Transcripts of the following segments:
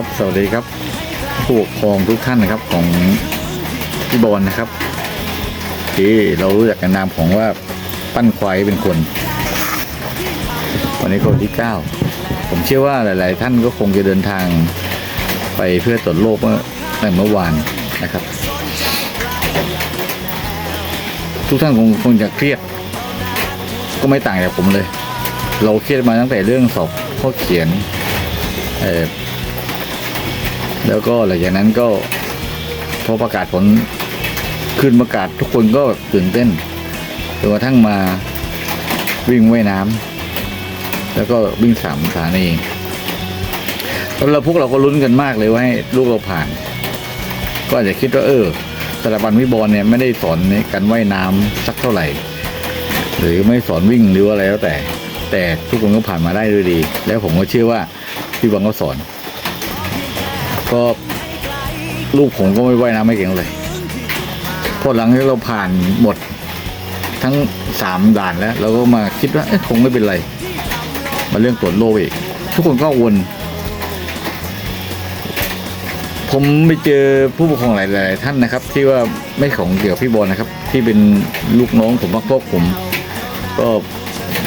ครับสวัสดีครับ ผู้ปกครองทุกท่านนะครับของพี่บอลนะครับที่เรารู้จักกันนามของว่าปั้นควายเป็นคน วันนี้คนที่ 9 ผมเชื่อว่าหลาย ๆ ท่านก็คงจะเดินทางไปเพื่อตรวจโรคเมื่อเมื่อวานนะครับ ทุกท่านคงคงจะเครียด ก็ไม่ต่างจากผมเลย เราเครียดมาตั้งแต่เรื่องสอบข้อเขียนเออ แล้วก็หลังจากนั้นก็พอประกาศผลขึ้นประกาศทุกคนก็ตื่นเต้นจนกระทั่งมาวิ่งว่ายน้ำแล้วก็วิ่งสามสถานีเราพวกเราก็ลุ้นกันมากเลยว่าให้ลูกเราผ่าน ก็อาจจะคิดว่าเออสถาบันวิบอลเนี่ยไม่ได้สอนการว่ายน้ำสักเท่าไหร่ หรือไม่สอนวิ่งหรืออะไรแล้วแต่ แต่ทุกคนก็ผ่านมาได้ด้วยดี แล้วผมก็เชื่อว่าพี่บอลก็สอน ก็ลูกผมก็ไม่ว่ายน้ำไม่เก่งเลยพอหลังที่เราผ่านหมดทั้งสามด่านแล้ว เราก็มาคิดว่าคงไม่เป็นไร มาเรื่องตรวจโรคอีก ทุกคนก็วนผมไปเจอผู้ปกครองหลาย ๆ ท่านนะครับ ที่ว่าไม่ของเกี่ยวพี่บอลนะครับ ที่เป็นลูกน้องผมพักพวกผม ก็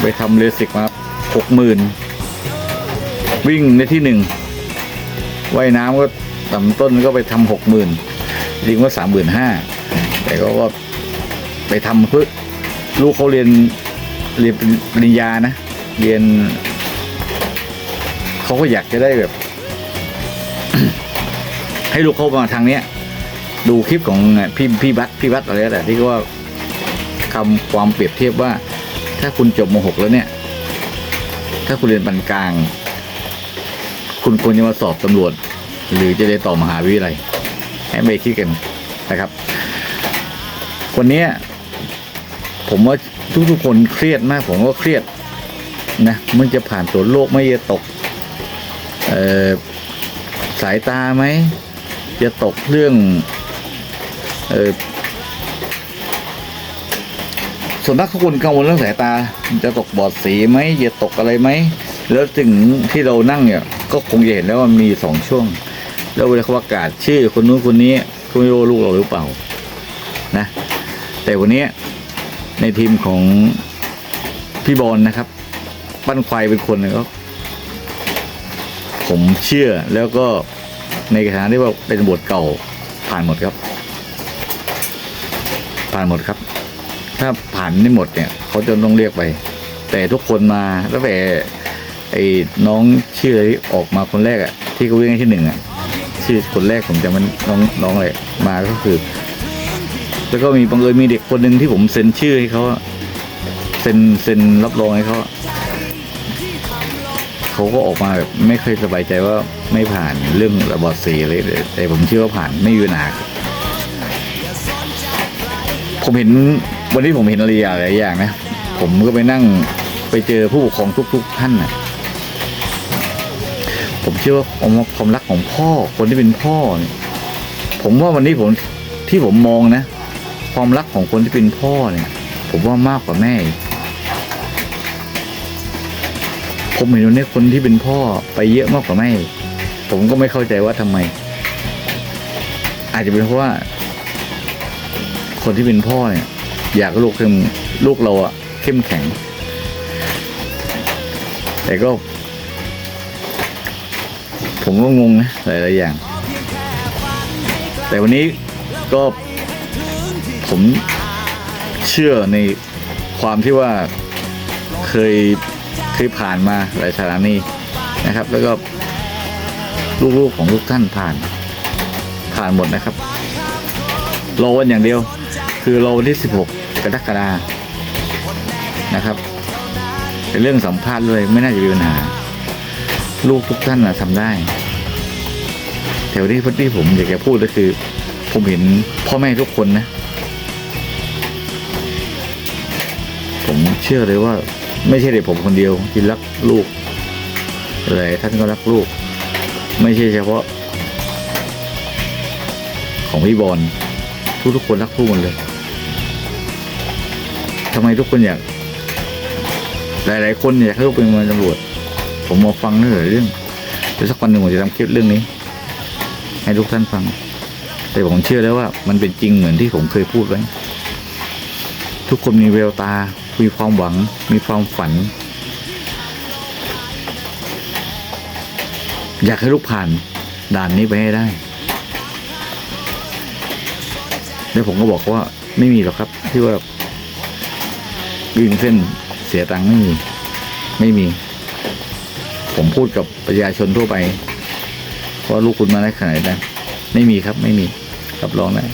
ไปทำเลสิกมาหกหมื่นวิ่งในที่หนึ่ง ว่ายน้ำก็ต่ำต้นก็ไปทำหกหมื่นจริงว่าสามหมื่นห้าแต่ก็ก็ไปทำเพื่อลูกเขาเรียนเรียนปริญญานะ เรียน เขาก็อยากจะได้แบบ ให้ลูกเขามาทางเนี้ย ดูคลิปของพี่พี่บัตพี่บัตอะไรแต่ที่ว่าคำความเปรียบเทียบว่า ถ้าคุณจบม .6 แล้วเนี่ย ถ้าคุณเรียนปานกลาง คุณควรจะมาสอบตำรวจ หรือจะได้ต่อมหาวิทยาลัยให้ไปคิดกันนะครับ วันนี้ผมว่าทุกๆคนเครียดมากผมก็เครียดนะมันจะผ่านตัวโลกไม่จะตกสายตาไหมจะตกเรื่องออส่วนนักทุกคนกังวลเรื่องสายตา จะตกบอดสีไหมจะตกอะไรไหม แล้วถึงที่เรานั่งเนี่ย ก็คงจะเห็นแล้วว่ามีสองช่วง แล้วเวลาเขาประกาศชื่อคนนู้นคนนี้ก็ไม่รู้ลูกเราหรือเปล่านะแต่วันนี้ในทีมของพี่บอลนะครับ ปั้นควายเป็นคนเนี่ยก็ผมเชื่อแล้วก็ในฐานะที่ว่าเป็นบทเก่าผ่านหมดครับ ผ่านหมดครับ ถ้าผ่านไม่หมดเนี่ยเขาจะต้องเรียกไป แต่ทุกคนมาตั้งแต่ ไอ้น้องชื่ออะไรที่ออกมาคนแรกอะที่เขาวิ่งที่หนึ่งอะชื่อคนแรกผมจำมันน้องน้องอะไรมาก็คือ แล้วก็มีบังเอิญมีเด็กคนหนึ่งที่ผมเซ็นชื่อให้เขาเซ็นเซ็นรับรองให้เขาเขาก็ออกมาแบบไม่เคยสบายใจว่าไม่ผ่านเรื่องระบอดสีเลยแต่แต่ผมเชื่อว่าผ่านไม่มีปัญหาผมเห็นวันนี้ผมเห็นอะไรหลายอย่างนะ ผมก็ไปนั่งไปเจอผู้ปกครองทุก ๆ ท่านนะ ชื่อว่าความรักของพ่อคนที่เป็นพ่อเนี่ยผมว่าวันนี้ผมที่ผมมองนะ ความรักของคนที่เป็นพ่อเนี่ย ผมว่ามากกว่าแม่ ผมเห็นวันนี้คนที่เป็นพ่อไปเยอะมากกว่าแม่ ผมก็ไม่เข้าใจว่าทำไม อาจจะเป็นเพราะว่า คนที่เป็นพ่อเนี่ย อยากลูกเข้มลูกเราอะเข้มแข็ง แต่ก็ ผมก็งงนะหลายๆอย่าง แต่วันนี้ก็ผมเชื่อในความที่ว่าเคยเคยผ่านมาหลายสถานีนะครับ แล้วก็ลูกๆของทุกท่านผ่านผ่านหมดนะครับรอวันอย่างเดียว คือรอวันที่ 16 กรกฎานะครับเป็นเรื่องสัมภาษณ์เลยไม่น่าจะมีปัญหาลูกทุกท่านนะทำได้ แถวที่พที่ผมอยากจะพูดก็คือ ผมเห็นพ่อแม่ทุกคนนะ ผมเชื่อเลยว่า ไม่ใช่เด็กผมคนเดียวที่รักลูกหลายท่านก็รักลูก ไม่ใช่เฉพาะ ของพี่บอลทุกทุกๆคนรักลูกหมดเลยทำไมทุกคนอยาก หลาย ๆ คนอยากให้ลูกเป็นตำรวจ ผมมาฟังเรื่องเรื่องเดี๋ยวสักวันหนึ่งผมจะทำคลิปเรื่องนี้ ให้ทุกท่านฟัง แต่ผมเชื่อแล้วว่า มันเป็นจริงเหมือนที่ผมเคยพูดไว้ ทุกคนมีแววตา มีความหวัง มีความฝัน อยากให้ลูกผ่านด่านนี้ไปให้ได้ แล้วผมก็บอกว่าไม่มีหรอกครับ ที่ว่าวิ่งเส้นเสียตังค์ไม่มี ไม่มี ผมพูดกับประชาชนทั่วไป ว่าลูกคุณมาได้ขนาดนั้นไม่มีครับไม่มีรับรองได้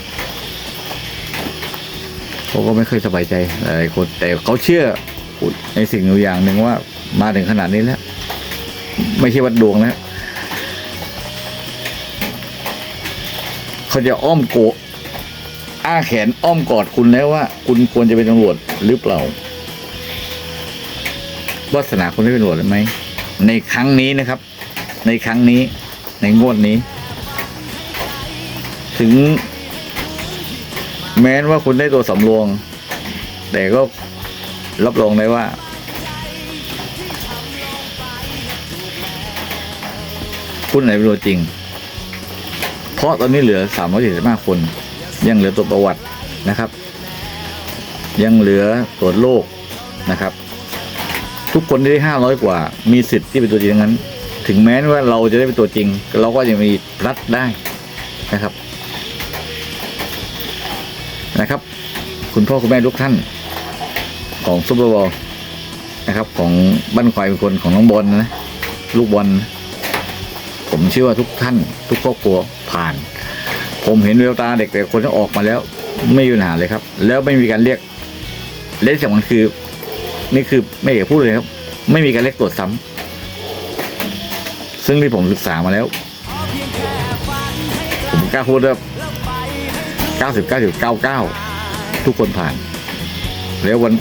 เขาก็ไม่เคยสบายใจหลายคนแต่เขาเชื่อในสิ่งอยู่อย่างหนึ่งว่ามาถึงขนาดนี้แล้ว ไม่ใช่วัดดวงแล้วเขาจะอ้อมโกะอ้าแขนอ้อมกอดคุณแล้วว่า คุณควรจะเป็นตำรวจหรือเปล่าวาสนาคุณได้เป็นตำรวจหรือไม่ในครั้งนี้นะครับ ในครั้งนี้ ในงวดนี้ ถึง แม้นว่าคุณได้ตัวสำรอง แต่ก็รับรองได้ว่า คุณไหนเป็นตัวจริง เพราะตอนนี้เหลือ375คน ยังเหลือตัวประวัตินะครับ ยังเหลือตรวจโรคนะครับ ทุกคนที่ได้ 500 กว่า มีสิทธิ์ที่เป็นตัวจริงทั้งนั้น ถึงแม้ว่าเราจะได้เป็นตัวจริง เราก็ยังมีรัดได้นะครับนะครับ คุณพ่อคุณแม่ทุกท่าน ของซุปเปอร์บอลนะครับ ของบ้านควายเป็นคนของน้องบอลนะ ลูกบอลผมเชื่อว่าทุกท่าน ทุกครอบครัวผ่าน ผมเห็นเวลตาเด็กแต่คนที่ออกมาแล้ว ไม่มีปัญหาเลยครับ แล้วไม่มีการเรียกและที่สำคัญคือ นี่คือไม่เอยากพูดเลยครับ ไม่มีการเรียกตรวจซ้ำ ซึ่งที่ผมศึกษามาแล้ว ผมกล้าพูดว่า99.99 ทุกคนผ่าน แล้ววัน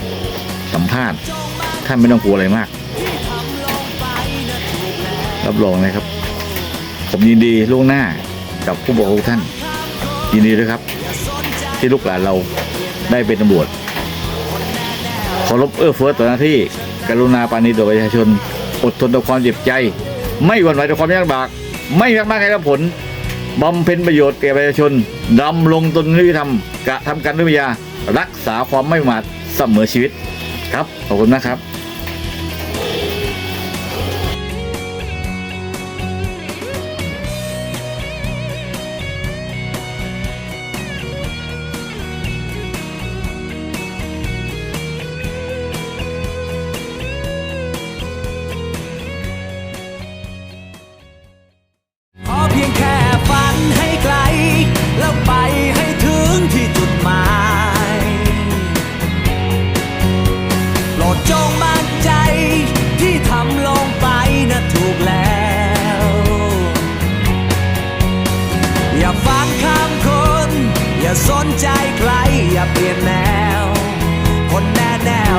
สัมภาษณ์ท่านไม่ต้องกลัวอะไรมาก รับรองนะครับ ผมยินดีล่วงหน้ากับผู้บอกทุกท่าน ยินดีด้วยครับ ที่ลูกหลานเราได้เป็นตำรวจเคารพเอื้อเฟื้อต่อหน้าที่ กรุณาปานีต่อประชาชน อดทนต่อความเจ็บใจ ไม่หวั่นไหวต่อความยากลำบาก ไม่ยากมากให้รับผลบำเพ็ญประโยชน์แก่ประชาชนดำรงตนด้วยธรรมกระทำการด้วยปัญญารักษาความไม่ประมาทเสมอชีวิตครับขอบคุณนะครับ อย่าสนใจใครอย่าเปลี่ยนแนว คนแน่แนว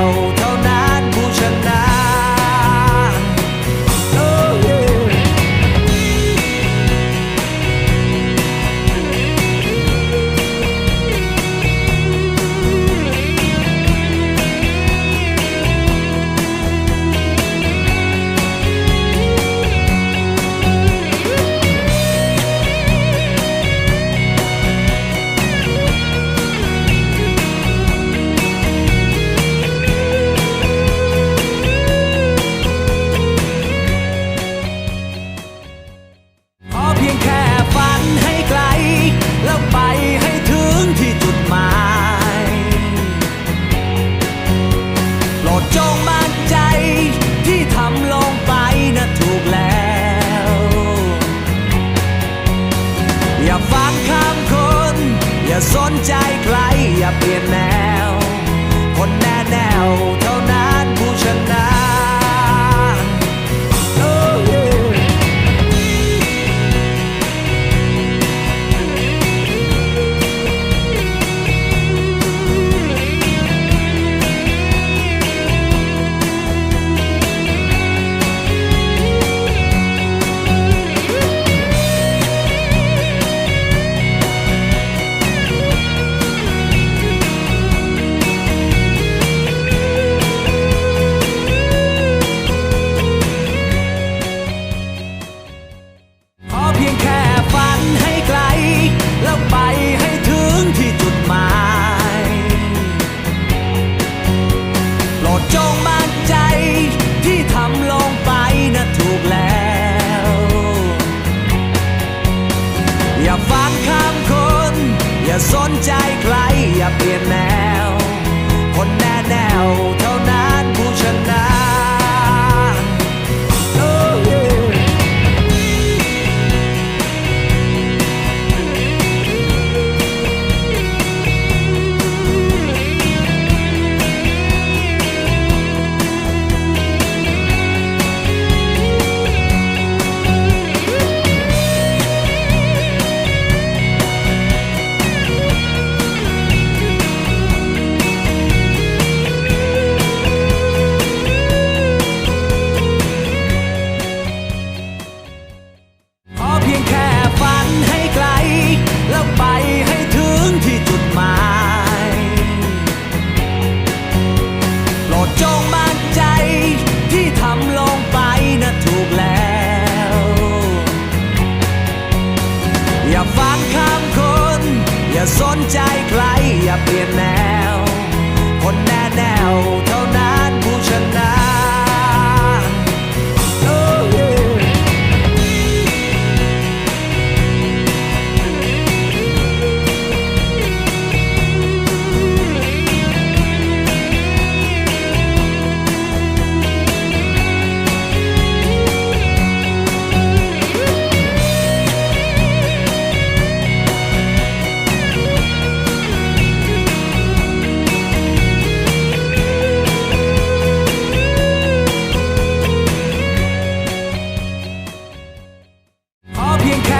ขอ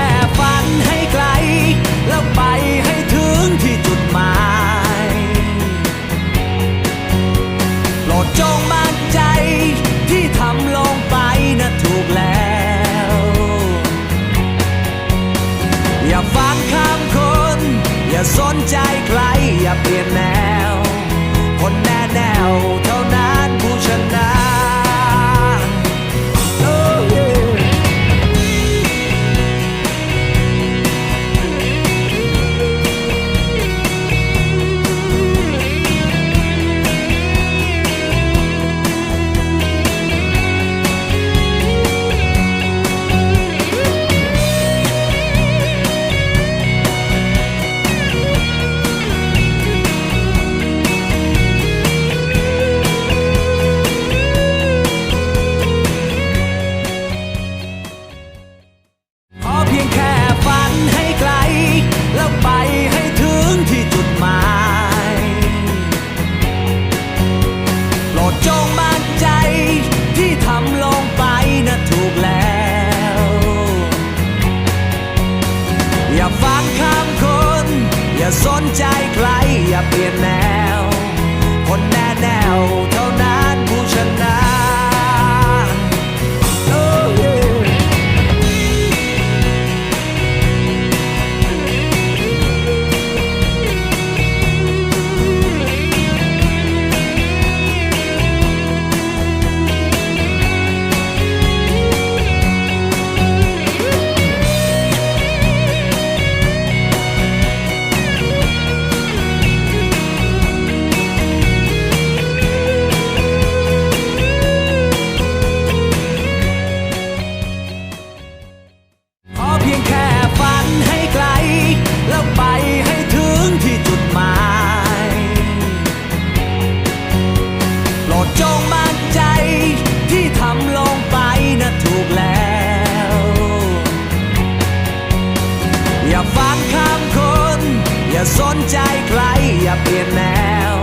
อย่าสนใจใคร อย่าเปลี่ยนแนว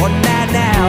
คนแน่แนว